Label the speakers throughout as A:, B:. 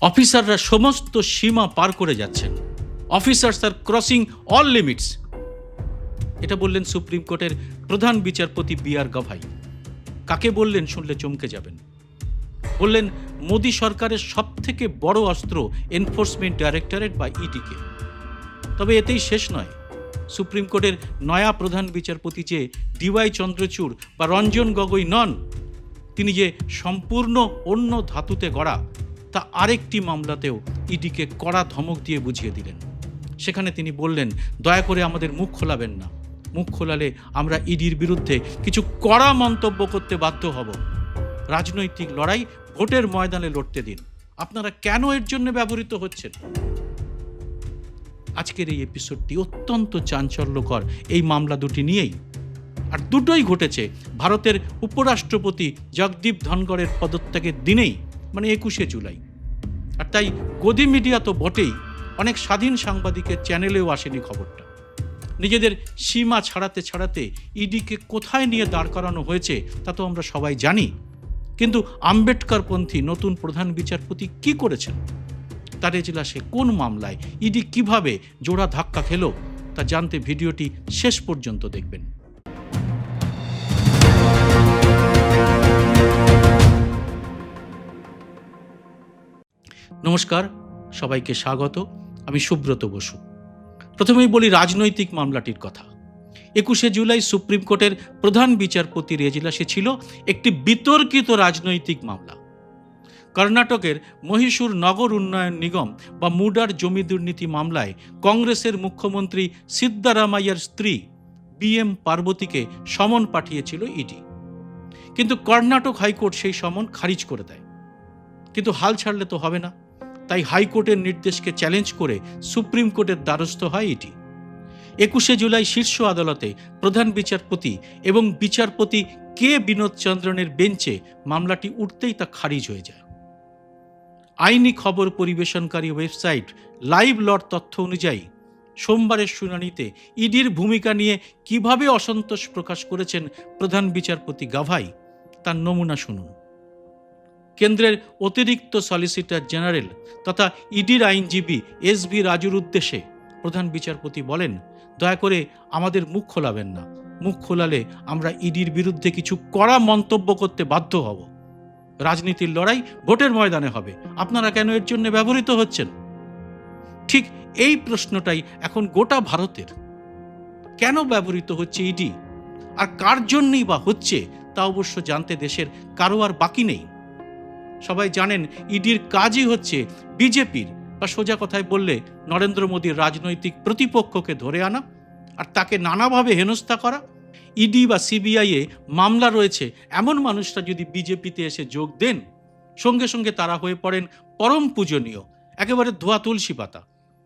A: অফিসাররা সমস্ত সীমা পার করে যাচ্ছেন। অফিসার্স আর ক্রসিং অল লিমিটস। এটা বললেন সুপ্রিম কোর্টের প্রধান বিচারপতি বি আর গভাই। কাকে বললেন শুনলে চমকে যাবেন। বললেন, মোদী সরকারের সবথেকে বড় অস্ত্র এনফোর্সমেন্ট ডাইরেক্টরেট বা ইডিকে তবে এতেই শেষ নয়। সুপ্রিম কোর্টের নয়া প্রধান বিচারপতি যে ডিওয়াই চন্দ্রচূড় বা রঞ্জন গগৈ নন, তিনি যে সম্পূর্ণ অন্য ধাতুতে গড়া তা আরেকটি মামলাতেও ইডিকে কড়া ধমক দিয়ে বুঝিয়ে দিলেন। সেখানে তিনি বললেন, দয়া করে আমাদের মুখ খোলাবেন না। মুখ খোলালে আমরা ইডির বিরুদ্ধে কিছু কড়া মন্তব্য করতে বাধ্য হব। রাজনৈতিক লড়াই ভোটের ময়দানে লড়তে দিন। আপনারা কেন এর জন্য ব্যবহৃত হচ্ছেন? আজকের এই এপিসোডটি অত্যন্ত চাঞ্চল্যকর। এই মামলা দুটি নিয়েই। আর দুটোই ঘটেছে ভারতের উপরাষ্ট্রপতি জগদীপ ধনগড়ের পদত্যাগের দিনেই। মানে একুশে জুলাই। আর তাই গদি মিডিয়া তো বটেই, অনেক স্বাধীন সাংবাদিকের চ্যানেলেও আসেনি খবরটা। নিজেদের সীমা ছাড়াতে ছাড়াতে ইডিকে কোথায় নিয়ে দাঁড় করানো হয়েছে, তা তো আমরা সবাই জানি। কিন্তু আম্বেদকরপন্থী নতুন প্রধান বিচারপতি কি করেছেন? তার এজলাসে কোন মামলায়? ইডি কীভাবে জোড়া ধাক্কা খেলো? তা জানতে ভিডিওটি শেষ পর্যন্ত দেখবেন। নমস্কার, সবাইকে স্বাগত। আমি সুব্রত বসু। প্রথমেই বলি রাজনৈতিক মামলাটির কথা। একুশে জুলাই সুপ্রিম কোর্টের প্রধান বিচারপতির এজলাসে ছিল একটি বিতর্কিত রাজনৈতিক মামলা। কর্ণাটকের মহীশূর নগর উন্নয়ন নিগম বা মুডার জমি দুর্নীতি মামলায় কংগ্রেসের মুখ্যমন্ত্রী সিদ্দারামাইয়ার স্ত্রী বি এম পার্বতীকে সমন পাঠিয়েছিল ইডি। কিন্তু কর্ণাটক হাইকোর্ট সেই সমন খারিজ করে দেয়। কিন্তু হাল ছাড়লে তো হবে না। তাই হাইকোর্টের নির্দেশকে চ্যালেঞ্জ করে সুপ্রিম কোর্টের দ্বারস্থ হয় এটি। একুশে জুলাই শীর্ষ আদালতে প্রধান বিচারপতি এবং বিচারপতি কে বিনোদ চন্দ্রনের বেঞ্চে মামলাটি উঠতেই তা খারিজ হয়ে যায়। আইনি খবর পরিবেশনকারী ওয়েবসাইট লাইভ লর তথ্য অনুযায়ী, সোমবারের শুনানিতে ইডির ভূমিকা নিয়ে কীভাবে অসন্তোষ প্রকাশ করেছেন প্রধান বিচারপতি গাভাই, তার নমুনা শুনুন। কেন্দ্রের অতিরিক্ত সলিসিটর জেনারেল তথা ইডির আইনজীবী এস ভি রাজুর উদ্দেশ্যে প্রধান বিচারপতি বলেন, দয়া করে আমাদের মুখ খোলাবেন না। মুখ খোলালে আমরা ইডির বিরুদ্ধে কিছু কড়া মন্তব্য করতে বাধ্য হব। রাজনীতির লড়াই ভোটের ময়দানে হবে। আপনারা কেন এর জন্য ব্যবহৃত হচ্ছেন? ঠিক এই প্রশ্নটাই এখন গোটা ভারতের। কেন ব্যবহৃত হচ্ছে ইডি আর কার জন্যই বা হচ্ছে তা অবশ্য জানতে দেশের কারও আর বাকি নেই। সবাই জানেন ইডির কাজই হচ্ছে বিজেপির। বা সোজা কথায় বললে নরেন্দ্র মোদীর রাজনৈতিক প্রতিপক্ষকে ধরে আনা আর তাকে নানাভাবে হেনস্থা করা। ইডি বা সিবিআইয়ে মামলা রয়েছে, এমন মানুষরা যদি বিজেপিতে এসে যোগ দেন, সঙ্গে সঙ্গে তারা হয়ে পড়েন পরম পূজনীয়, একেবারে ধোয়া তুলসী পাতা।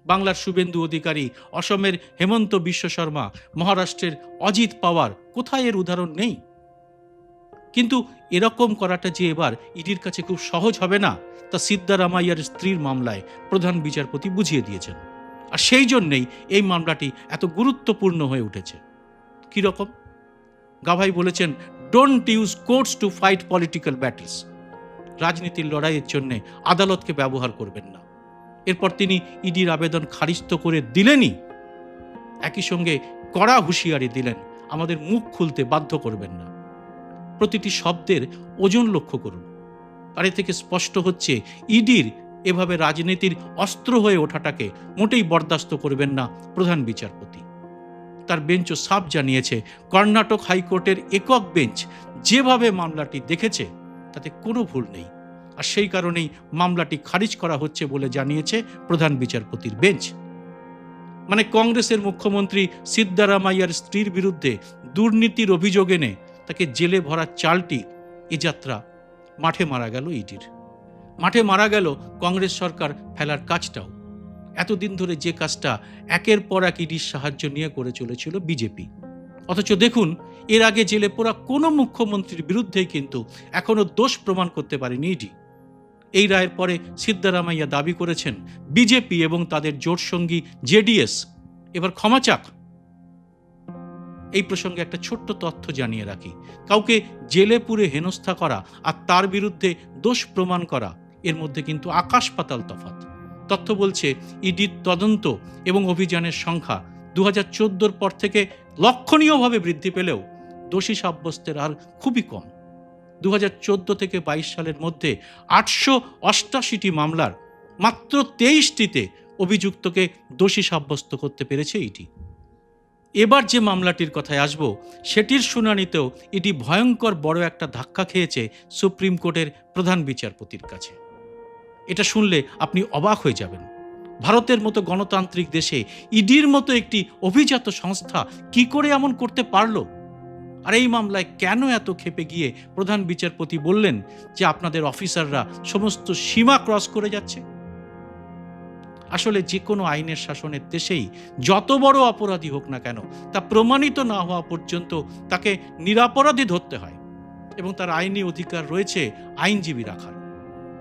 A: বাংলার শুভেন্দু অধিকারী, অসমের হেমন্ত বিশ্ব শর্মা, মহারাষ্ট্রের অজিত পাওয়ার কোথায় এর উদাহরণ নেই? কিন্তু এরকম করাটা যে এবার ইডির কাছে খুব সহজ হবে না, তা সিদ্দারামাইয়ার স্ত্রীর মামলায় প্রধান বিচারপতি বুঝিয়ে দিয়েছেন। আর সেই জন্যেই এই মামলাটি এত গুরুত্বপূর্ণ হয়ে উঠেছে। কীরকম গাভাই বলেছেন don't use courts to fight political battles রাজনীতির লড়াইয়ের জন্যে আদালতকে ব্যবহার করবেন না। এরপর তিনি ইডির আবেদন খারিজ করে দিলেনই। একই সঙ্গে কড়া হুঁশিয়ারি দিলেন, আমাদের মুখ খুলতে বাধ্য করবেন না। প্রতিটি শব্দের ওজন লক্ষ্য করুন। এ থেকে স্পষ্ট হচ্ছে, ইডির এভাবে রাজনীতির অস্ত্র হয়ে ওঠাটাকে মোটেই বরদাস্ত করবেন না প্রধান বিচারপতি। তার বেঞ্চও সাফ জানিয়েছে, কর্ণাটক হাইকোর্টের একক বেঞ্চ যেভাবে মামলাটি দেখেছে, তাতে কোনো ভুল নেই। আর সেই কারণেই মামলাটি খারিজ করা হচ্ছে বলে জানিয়েছে প্রধান বিচারপতির বেঞ্চ। মানে কংগ্রেসের মুখ্যমন্ত্রী সিদ্দারামাইয়ার স্ত্রীর বিরুদ্ধে দুর্নীতির অভিযোগ এনে তাকে জেলে ভরা চালটি এ যাত্রা মাঠে মারা গেল ইডির। মাঠে মারা গেল কংগ্রেস সরকার ফেলার কাজটাও। এতদিন ধরে যে কাজটা একের পর এক ইডির সাহায্য নিয়ে করে চলেছিল বিজেপি। অথচ দেখুন, এর আগে জেলে পোড়া কোনো মুখ্যমন্ত্রীর বিরুদ্ধেই কিন্তু এখনও দোষ প্রমাণ করতে পারেনি ইডি। এই রায়ের পরে সিদ্দারামাইয়া দাবি করেছেন, বিজেপি এবং তাদের জোটসঙ্গী জেডিএস, এবার ক্ষমা চাক। এই প্রসঙ্গে একটা ছোট্ট তথ্য জানিয়ে রাখি। কাউকে জেলে পুরে হেনস্থা করা আর তার বিরুদ্ধে দোষ প্রমাণ করা, এর মধ্যে কিন্তু আকাশ পাতাল তফাত তথ্য বলছে, ইডির তদন্ত এবং অভিযানের সংখ্যা দু হাজার পর থেকে লক্ষণীয়ভাবে বৃদ্ধি পেলেও দোষী সাব্যস্তের আর খুবই কম। দু হাজার চোদ্দ থেকে বাইশ সালের মধ্যে আটশো অষ্টাশিটি মামলার মাত্র তেইশটিতে অভিযুক্তকে দোষী সাব্যস্ত করতে পেরেছে ইডি। এবার যে মামলাটির কথায় আসব, সেটির শুনানিতেও এটি ভয়ঙ্কর বড় একটা ধাক্কা খেয়েছে সুপ্রিম কোর্টের প্রধান বিচারপতির কাছে। এটা শুনলে আপনি অবাক হয়ে যাবেন। ভারতের মতো গণতান্ত্রিক দেশে ইডির মতো একটি অভিজাত সংস্থা কি করে এমন করতে পারল? আর এই মামলায় কেন এত খেপে গিয়ে প্রধান বিচারপতি বললেন যে আপনাদের অফিসাররা সমস্ত সীমা ক্রস করে যাচ্ছে? আসলে যে কোনো আইনের শাসনের দেশেই যত বড় অপরাধী হোক না কেন, তা প্রমাণিত না হওয়া পর্যন্ত তাকে নিরাপরাধী ধরতে হয় এবং তার আইনি অধিকার রয়েছে আইনজীবী রাখার।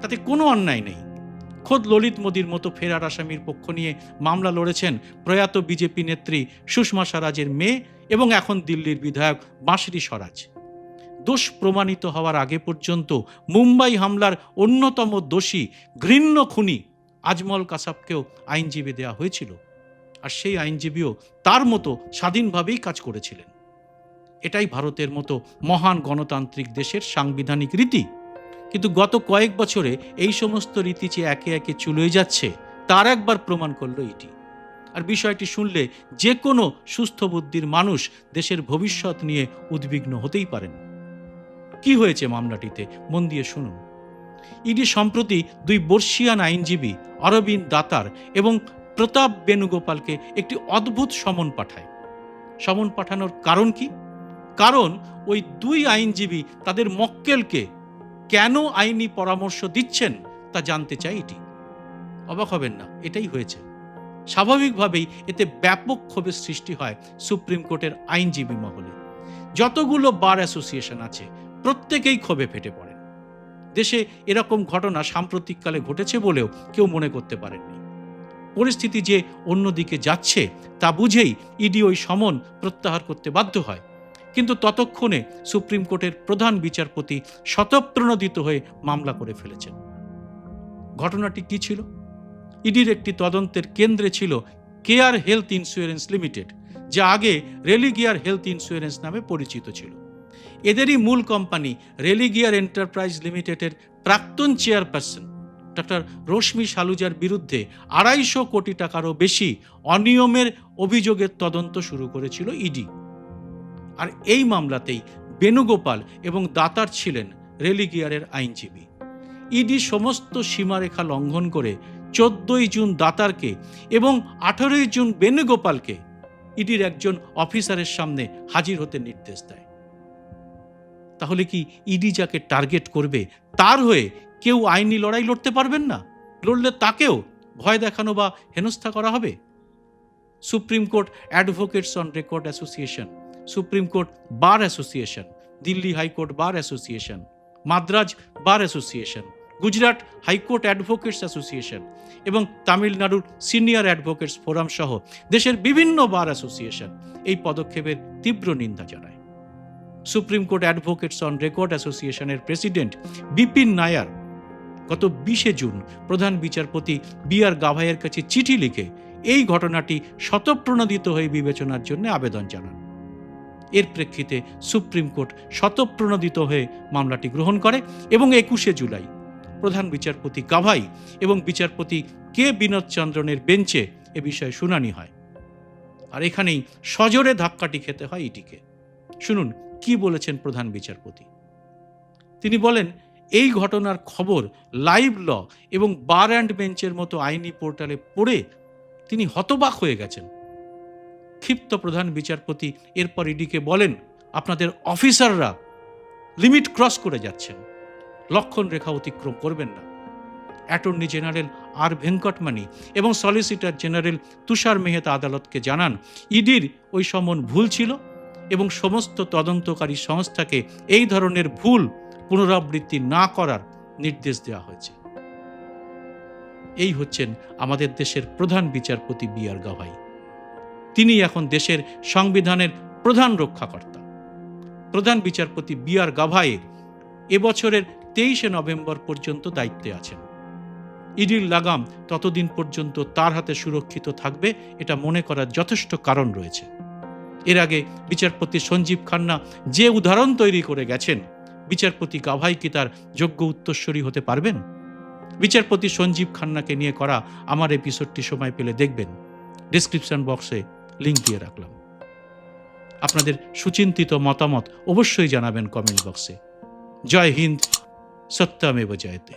A: তাতে কোনো অন্যায় নেই। খোদ ললিত মোদির মতো ফেরার আসামির পক্ষ নিয়ে মামলা লড়েছেন প্রয়াত বিজেপি নেত্রী সুষমা স্বরাজের মেয়ে এবং এখন দিল্লির বিধায়ক বাঁশরি স্বরাজ। দোষ প্রমাণিত হওয়ার আগে পর্যন্ত মুম্বাই হামলার অন্যতম দোষী ঘৃণ্য খুনি আজমল কাসাবকেও আইনজীবী দেওয়া হয়েছিল, আর সেই আইনজীবীও তার মতো স্বাধীনভাবেই কাজ করেছিলেন। এটাই ভারতের মতো মহান গণতান্ত্রিক দেশের সাংবিধানিক রীতি। কিন্তু গত কয়েক বছরে এই সমস্ত রীতি যে একে একে চলে যাচ্ছে, তার একবার প্রমাণ করল এটি। আর বিষয়টি শুনলে যে কোনো সুস্থ বুদ্ধির মানুষ দেশের ভবিষ্যৎ নিয়ে উদ্বিগ্ন হতেই পারেন। কি হয়েছে মামলাটিতে? মন দিয়ে শুনুন। ইডি সম্প্রতি দুই বর্ষিয়ান আইনজীবী, অরবিন্দ দাতার এবং প্রতাপ বেণুগোপালকে একটি অদ্ভুত সমন পাঠায়। সমন পাঠানোর কারণ কি? কারণ ওই দুই আইনজীবী তাদের মক্কেলকে কেন আইনি পরামর্শ দিচ্ছেন তা জানতে চাই এটি অবাক হবেন না, এটাই হয়েছে। স্বাভাবিকভাবেই এতে ব্যাপক ক্ষোভের সৃষ্টি হয় সুপ্রিম কোর্টের আইনজীবী মহলে। যতগুলো বার অ্যাসোসিয়েশন আছে, প্রত্যেকেই ক্ষোভে ফেটে পড়েন দেশে এরকম ঘটনা সাম্প্রতিককালে ঘটেছে বলেও কেউ মনে করতে পারেননি। পরিস্থিতি যে অন্যদিকে যাচ্ছে, তা বুঝেই ইডি ওই সমন প্রত্যাহার করতে বাধ্য হয়। কিন্তু ততক্ষণে সুপ্রিম কোর্টের প্রধান বিচারপতি শতপ্রণোদিত হয়ে মামলা করে ফেলেছেন। ঘটনাটি কি ছিল? ইডির একটি তদন্তের কেন্দ্রে ছিল কেয়ার হেলথ ইন্স্যুরেন্স লিমিটেড, যা আগে রেলিগিয়ার হেলথ ইন্স্যুরেন্স নামে পরিচিত ছিল। এদেরই মূল কোম্পানি রেলিগিয়ার এন্টারপ্রাইজ লিমিটেডের প্রাক্তন চেয়ারপারসন ডক্টর রশ্মি সালুজার বিরুদ্ধে আড়াইশো কোটি টাকারও বেশি অনিয়মের অভিযোগের তদন্ত শুরু করেছিল ইডি আর এই মামলাতেই বেণুগোপাল এবং দাতার ছিলেন রেলিগিয়ারের আইনজীবী। ইডি সমস্ত সীমারেখা লঙ্ঘন করে চোদ্দই জুন দাতারকে এবং আঠারোই জুন বেণুগোপালকে ইডির একজন অফিসারের সামনে হাজির হতে নির্দেশ দেয়। তাহলে কি ইডি যাকে টার্গেট করবে, তার হয়ে কেউ আইনি লড়াই লড়তে পারবেন না? লড়লে তাকেও ভয় দেখানো বা হেনস্থা করা হবে? Supreme court advocates on record association. Supreme court bar association. Delhi high court bar association. Madras bar association. Gujarat high court advocates association. এবং তামিলনাড়ুর সিনিয়র অ্যাডভোকেটস ফোরাম সহ দেশের বিভিন্ন বার অ্যাসোসিয়েশন। এই পদক্ষেপের তীব্র নিন্দা জানায় supreme court advocates on record অ্যাসোসিয়েশনের প্রেসিডেন্ট বিপিন নায়ার গত বিশে জুন প্রধান বিচারপতি বি আর গাভাইয়ের কাছে চিঠি লিখে এই ঘটনাটি শতপ্রণোদিত হয়ে বিবেচনার জন্য আবেদন জানান। এর প্রেক্ষিতে সুপ্রিম কোর্ট শতপ্রণোদিত হয়ে মামলাটি গ্রহণ করে এবং একুশে জুলাই প্রধান বিচারপতি গাভাই এবং বিচারপতি কে বিনোদ চন্দ্রনের বেঞ্চে এ বিষয়ে শুনানি হয়। আর এখানেই সজোরে ধাক্কাটি খেতে হয় ইটিকে। শুনুন কি বলেছেন প্রধান বিচারপতি? তিনি বলেন, এই ঘটনার খবর লাইভ ল এবং বার অ্যান্ড বেঞ্চের মতো আইনি পোর্টালে পড়ে তিনি হতবাক হয়ে গেছেন। ক্ষিপ্ত প্রধান বিচারপতি এরপর ইডিকে বলেন, আপনাদের অফিসাররা লিমিট ক্রস করে যাচ্ছেন। লক্ষণ রেখা অতিক্রম করবেন না। অ্যাটর্নি জেনারেল আর ভেঙ্কটমানি এবং সলিসিটর জেনারেল তুষার মেহতা আদালতকে জানান, ইডির ওই সমন ভুল ছিল। এবং সমস্ত তদন্তকারী সংস্থাকে এই ধরনের ভুল পুনরাবৃত্তি না করার নির্দেশ দেওয়া হয়েছে। এই হচ্ছেন আমাদের দেশের প্রধান বিচারপতি বি আর গাভাই। তিনি এখন দেশের সংবিধানের প্রধান রক্ষাকর্তা। প্রধান বিচারপতি বি আর গাভাইয়ের এবছরের তেইশে নভেম্বর পর্যন্ত দায়িত্বে আছেন। ইডির লাগাম ততদিন পর্যন্ত তার হাতে সুরক্ষিত থাকবে, এটা মনে করার যথেষ্ট কারণ রয়েছে। এর আগে বিচারপতি সঞ্জীব খান্না যে উদাহরণ তৈরি করে গেছেন, বিচারপতি গাভাই কি তার যোগ্য উত্তরস্বরী হতে পারবেন? বিচারপতি সঞ্জীব খান্নাকে নিয়ে করা আমার এপিসোডটি সময় পেলে দেখবেন। ডিসক্রিপশন বক্সে লিঙ্ক দিয়ে রাখলাম। আপনাদের সুচিন্তিত মতামত অবশ্যই জানাবেন কমেন্ট বক্সে জয় হিন্দ, সত্যামেব জয়তে।